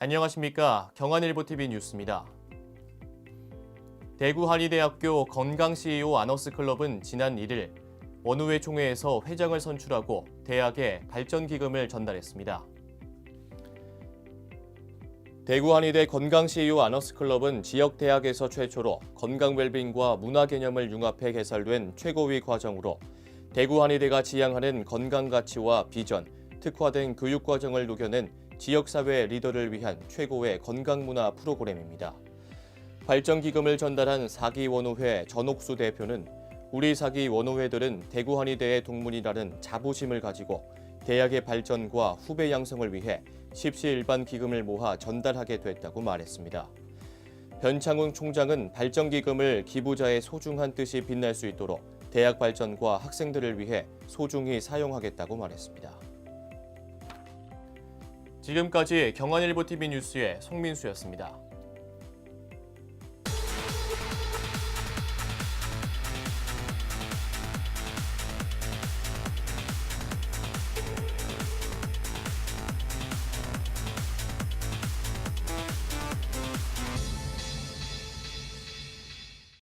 안녕하십니까. 경안일보TV 뉴스입니다. 대구 한의대학교 건강 CEO 아너스 클럽은 지난 1일 원우회 총회에서 회장을 선출하고 대학에 발전 기금을 전달했습니다. 대구 한의대 건강 CEO 아너스 클럽은 지역 대학에서 최초로 건강 웰빙과 문화 개념을 융합해 개설된 최고위 과정으로 대구 한의대가 지향하는 건강 가치와 비전, 특화 된 교육 과정을 녹여낸 지역사회 리더를 위한 최고의 건강문화 프로그램입니다. 발전 기금을 전달한 사기 원호회 전옥수 대표는 우리 사기 원호회들은 대구 한의대의 동문이라는 자부심을 가지고 대학의 발전과 후배 양성을 위해 십시일반 기금을 모아 전달하게 됐다고 말했습니다. 변창훈 총장은 발전 기금을 기부자의 소중한 뜻이 빛날 수 있도록 대학 발전과 학생들을 위해 소중히 사용하겠다고 말했습니다. 지금까지 경안일보 TV 뉴스의 송민수였습니다.